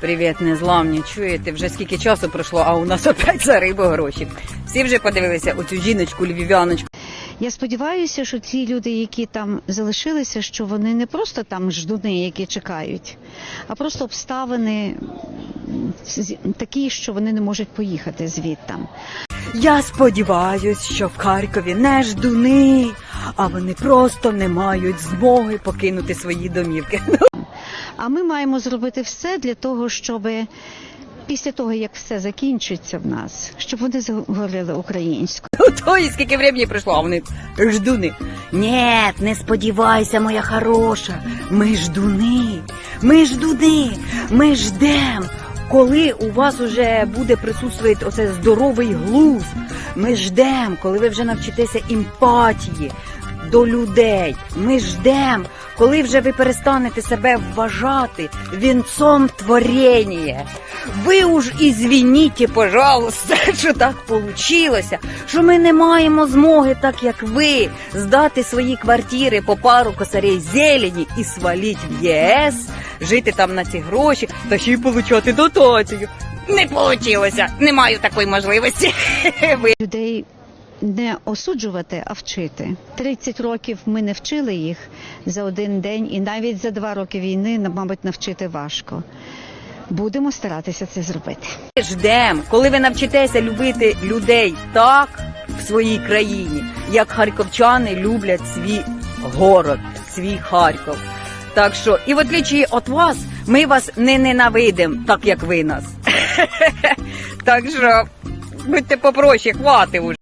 Привіт, незламні. Чуєте, вже скільки часу пройшло, а у нас опять за рибу гроші. Всі вже подивилися оцю жіночку, львів'яночку. Я сподіваюся, що ті люди, які там залишилися, що вони не просто там ждуни, які чекають, а просто обставини такі, що вони не можуть поїхати звідтам. Я сподіваюсь, що в Харкові не ждуни, а вони просто не мають змоги покинути свої домівки. А ми маємо зробити все для того, щоб після того, як все закінчиться в нас, щоб вони заговорили українською. То і скільки времени пройшло, а вони ждуни. Ні, не сподівайся, моя хороша. Ми ждуни. Ми ждуни. Ми ждем. Коли у вас уже буде присутствувати оце здоровий глузд, ми ждем, коли ви вже навчитеся емпатії до людей. Ми ждем, коли вже ви перестанете себе вважати вінцом творення. Ви уж ізвініть, пожалуйста, що так получилося, що ми не маємо змоги, так як ви, здати свої квартири по пару косарей зелені і сваліть в ЄС, жити там на ці гроші та ще й получати дотацію. Не получилося, не маю такої можливості. Людей не осуджувати, а вчити. 30 років ми не вчили їх за один день, і навіть за два роки війни, мабуть, навчити важко. Будемо старатися це зробити. ждем, коли ви навчитеся любити людей так в своїй країні, як харківчани люблять свій город, свій Харків. Так що, і в отличие від вас, ми вас не ненавидимо, так як ви нас. Так що будьте попроще, хвати уже.